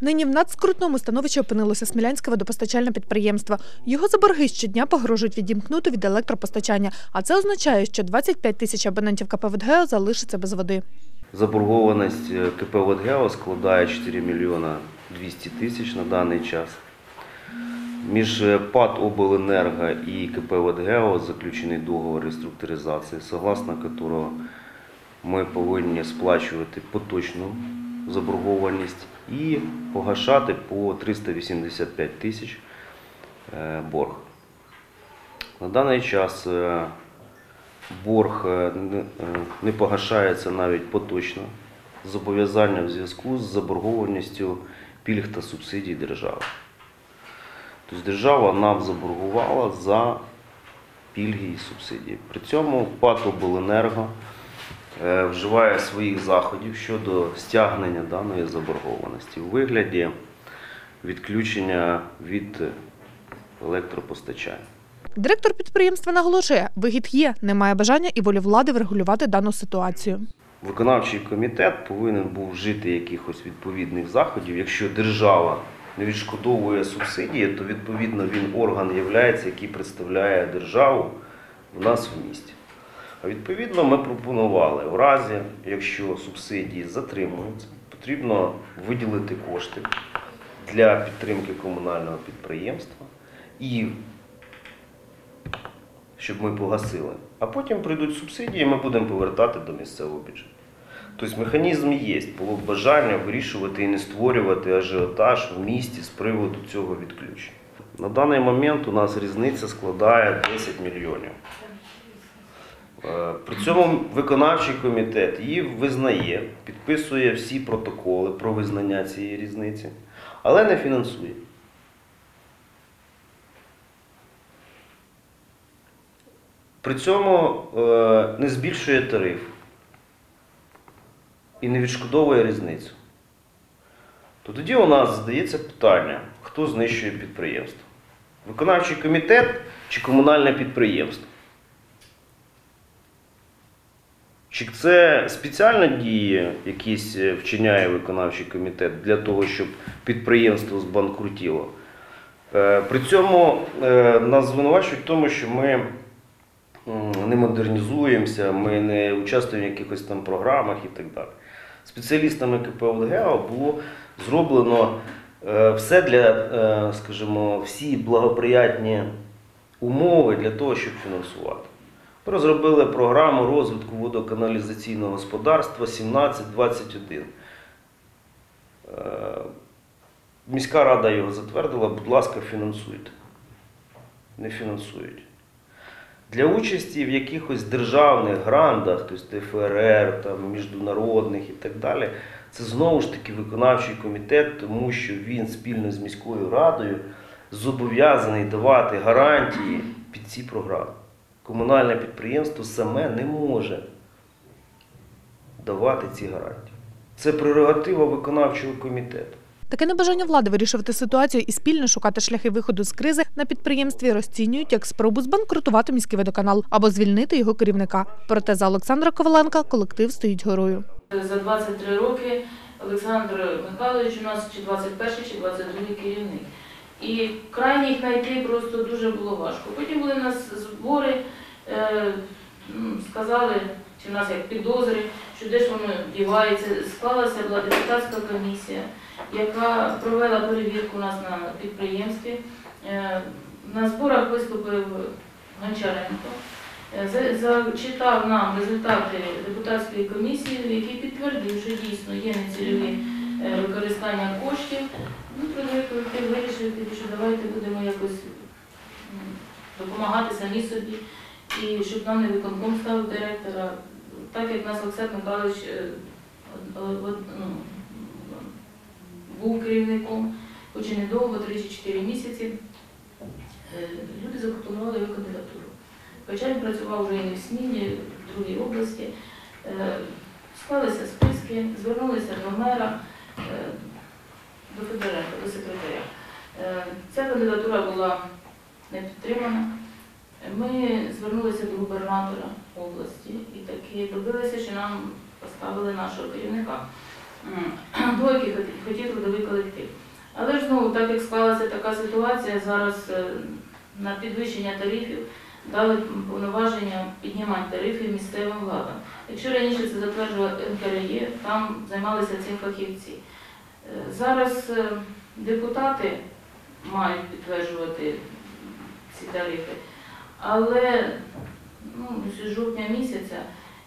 Нині в надскрутному становищі опинилося Смілянське водопостачальне підприємство. Його за борги щодня погрожують відімкнути від електропостачання, а це означає, що 25 тисяч абонентів КП «Водгео» залишаться без води. Заборгованість е, КП «Водгео» складає 4 мільйона 200 тисяч на даний час. Між е, ПАД «Обленерго» і КП «Водгео» заключений договор реструктуризації, согласно якого ми повинні сплачувати поточну заборгованість і погашати по 385 тисяч е, борг. На даний час е, борг е, не- погашається навіть поточно. Зобов'язання в зв'язку з заборгованістю пільг та субсидій держави. Тобто держава нам заборгувала за пільги і субсидії. При цьому ПАТ «Обленерго» вживає своїх заходів щодо стягнення даної заборгованості у вигляді відключення від електропостачання. Директор підприємства наголошує, вигід є, немає бажання і волі влади врегулювати дану ситуацію. Виконавчий комітет повинен був вжити якихось відповідних заходів. Якщо держава не відшкодовує субсидії, то відповідно він орган являється, який представляє державу в нас в місті. Відповідно ми пропонували, в разі, якщо субсидії затримуються, потрібно виділити кошти для підтримки комунального підприємства і щоб ми погасили. А потім прийдуть субсидії, ми будемо повертати до місцевого бюджету. Тобто механізм є. Було бажання вирішувати і не створювати ажіотаж в місті з приводу цього відключення. На даний момент у нас різниця складає 10 мільйонів. Е, При цьому виконавчий комітет її визнає, підписує всі протоколи про визнання цієї різниці, але не фінансує. При цьому е, не збільшує тариф і не відшкодовує різницю. То тоді у нас задається питання, хто знищує підприємство? Виконавчий комітет чи комунальне підприємство? Чи це спеціальні дії, якісь е, вчиняє виконавчий комітет для того, щоб підприємство збанкрутіло? Е, При цьому е, нас звинувачують в тому, що ми не модернізуємося, ми не участвуємо в якихось там програмах і так далі. Спеціалістами КП було зроблено все для, скажімо, всі благоприятні умови для того, щоб фінансувати. Розробили програму розвитку водоканалізаційного господарства 1721. Е, Міська рада його затвердила, будь ласка, фінансуйте. Не фінансують. Для участі в якихось державних грантах, тобто ТФРР, там, міжнародних і так далі, це знову ж таки виконавчий комітет, тому що він спільно з міською радою зобов'язаний давати гарантії під ці програми. Комунальне підприємство саме не може давати ці гарантії. Це прерогатива виконавчого комітету. Таке небажання влади вирішувати ситуацію і спільно шукати шляхи виходу з кризи на підприємстві розцінюють як спробу збанкрутувати міський водоканал або звільнити його керівника. Проте за Олександра Коваленка колектив стоїть горою. За 23 роки Олександр Михайлович у нас чи 21 чи 22 керівник. І крайніх знайти просто дуже було важко. Потім були у нас збори, е, сказали, чи в нас як підозри, що де ж воно дівається. Склалася була депутатська комісія, яка провела перевірку у нас на підприємстві. Е, На зборах виступив Гончаренко. Е, Зачитав нам результати депутатської комісії, який підтвердив, що дійсно є нецільові використання коштів. Ну, трудовий колектив вирішив, що давайте будемо якось допомагати самі собі, і щоб нам не виконком ставив директора. Так як нас Олександр Михайлович е, ну, був керівником, хоч і недовго, 3-4 місяці, е, люди запропонували його кандидатуру. Хоча він працював вже і не в Сміні, в другій області. Е, Склалися списки, звернулися до мера, до Федоренка, до секретаря. Е, Ця кандидатура була не підтримана. Ми звернулися до губернатора області і таки добилися, що нам поставили нашого керівника. яких хотів трудовий колектив. Але ж знову, так як склалася така ситуація, зараз е, на підвищення тарифів дали повноваження піднімати тарифи місцевим владам. Якщо раніше це затверджував НКРЄ, там займалися цим фахівці. Зараз е, депутати мають підтверджувати ці тарифи, але ну, з жовтня місяця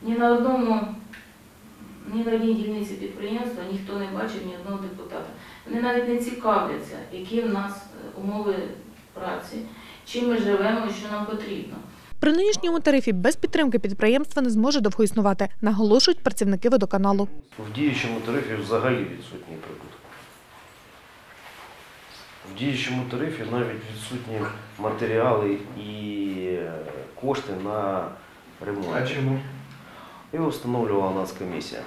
ні на одному, ні на одній дільниці підприємства ніхто не бачив ні одного депутата. Вони навіть не цікавляться, які в нас е, умови праці, чим ми живемо і що нам потрібно. При нинішньому тарифі без підтримки підприємство не зможе довго існувати, наголошують працівники водоканалу. В діючому тарифі взагалі відсутній прибуток. В діючому тарифі навіть відсутні матеріали і е, кошти на ремонт. А чому? Його встановлювала Нацкомісія,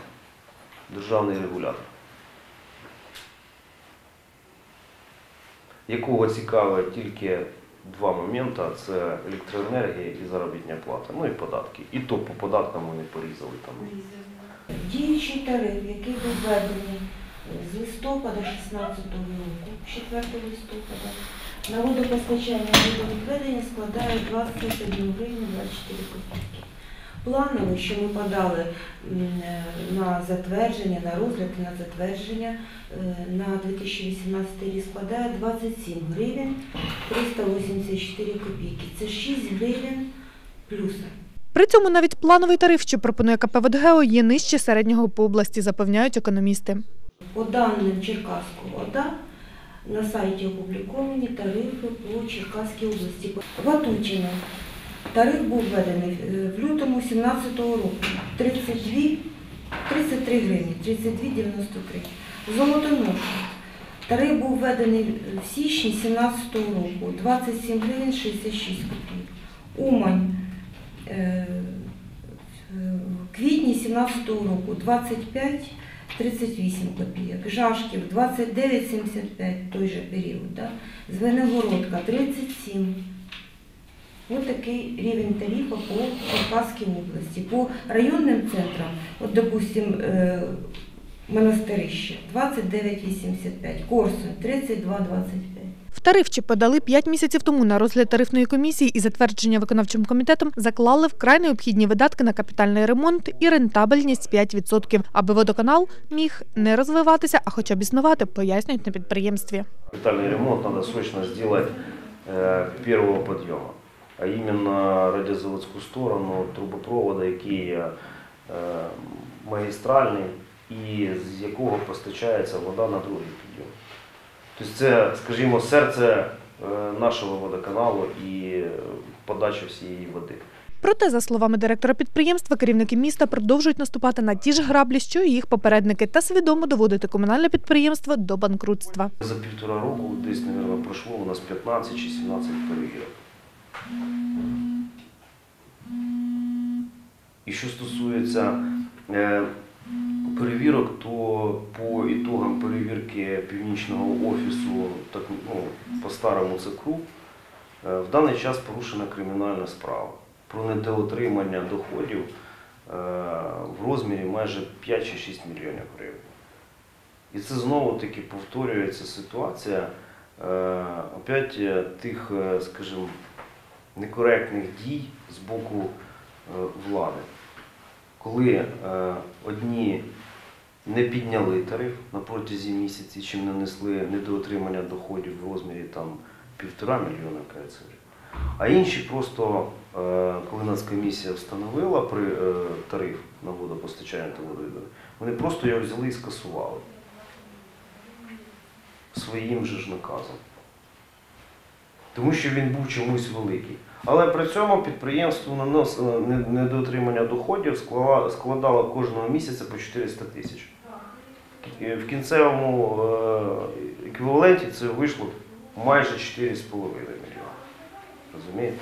державний регулятор, якого цікавить тільки два моменти це електроенергія і заробітня плата, ну і податки. І то по податкам вони порізали там. Діючий тариф, який був введений з листопада 16 року, 4 листопада, на водопостачання водовідведення складає 21 гривень 24 копійки. Плановий, що ми подали е, на затвердження, на розгляд на затвердження е, на 2018 рік складає 27 гривень 384 копійки. Це 6 гривень плюса. При цьому навіть плановий тариф, що пропонує КП «Водгео», є нижче середнього по області, запевняють економісти. По даним Черкаської ОДА на сайті опубліковані тарифи по Черкаській області. Ватутіна. Тариф був введений е, в лютому 2017 року 32, 33 гривні, 32,93. Золотоноша. Тариф був введений в січні 2017 року 27 гривень 66 копійок. Умань е, в квітні 2017 року 25 38 копійок. Жашків 29,75 той же період. Да? Звенигородка 37. Ось такий рівень тарифу по Черкаській області. По районним центрам, от, допустим, е, Монастирище 29,85, Корсунь 32,25. В тариф, що подали 5 місяців тому на розгляд тарифної комісії і затвердження виконавчим комітетом, заклали вкрай необхідні видатки на капітальний ремонт і рентабельність 5%, аби водоканал міг не розвиватися, а хоча б існувати, пояснюють на підприємстві. Капитальный ремонт надо срочно сделать э, первого подъема, а именно радиозаводскую сторону трубопровода, який є е, магістральний і з якого постачається вода на другий підйом. Тобто це, скажімо, серце е, нашого водоканалу і е, подача всієї води. Проте, за словами директора підприємства, керівники міста продовжують наступати на ті ж граблі, що і їх попередники, та свідомо доводити комунальне підприємство до банкрутства. За півтора року десь, мабуть, пройшло у нас 15 чи 17 перевірок. І що стосується е, перевірок, то по ітогам перевірки північного офісу, так, ну, по старому ЦКРУ, е, в даний час порушена кримінальна справа про недоотримання доходів е, в розмірі майже 5 чи 6 мільйонів гривень. І це знову таки повторюється ситуація е, опять тих, скажімо, некоректних дій з боку влади. Коли одні не підняли тариф на протязі місяці, чим нанесли недоотримання доходів в розмірі там півтора мільйона кажеться, а інші просто, е, коли Нацкомісія встановила при, е, тариф на водопостачання та водовідведення, вони просто його взяли і скасували своїм же ж наказом. Тому що він був чомусь великий. Але при цьому підприємство нанос, е, не- недоотримання доходів складало кожного місяця по 400 тисяч. І В кінцевому е, еквіваленті це вийшло майже 4,5 мільйона. Розумієте?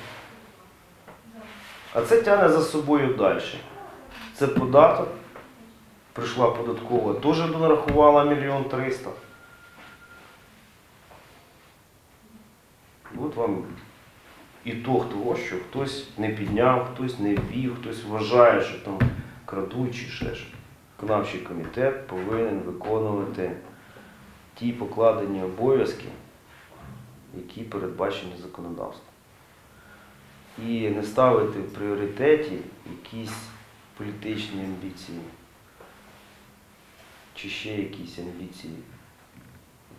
А це тягне за собою далі. Це податок. Прийшла податкова, теж донарахувала мільйон триста. І от вам ітог того, що хтось не підняв, хтось не ввів, хтось вважає, що там крадуть чи ще що. Виконавчий комітет повинен виконувати ті покладені обов'язки, які передбачені законодавством. І не ставити в пріоритеті якісь політичні амбіції чи ще якісь амбіції.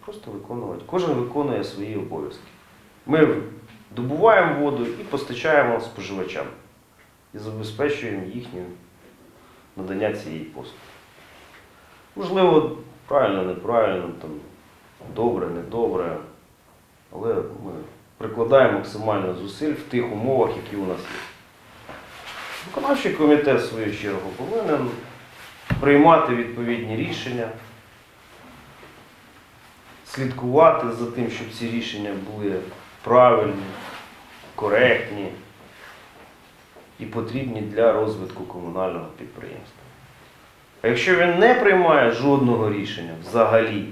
Просто виконувати. Кожен виконує свої обов'язки. Ми добуваємо воду і постачаємо споживачам і забезпечуємо їхнє надання цієї послуги. Можливо, правильно, неправильно, там, добре, недобре, але ми прикладаємо максимально зусиль в тих умовах, які у нас є. Виконавчий комітет, в свою чергу, повинен приймати відповідні рішення, слідкувати за тим, щоб ці рішення були правильні, коректні і потрібні для розвитку комунального підприємства. А якщо він не приймає жодного рішення взагалі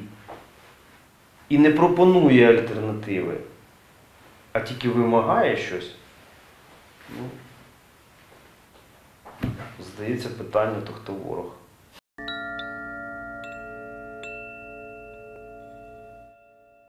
і не пропонує альтернативи, а тільки вимагає щось, ну, здається, питання, то хто ворог.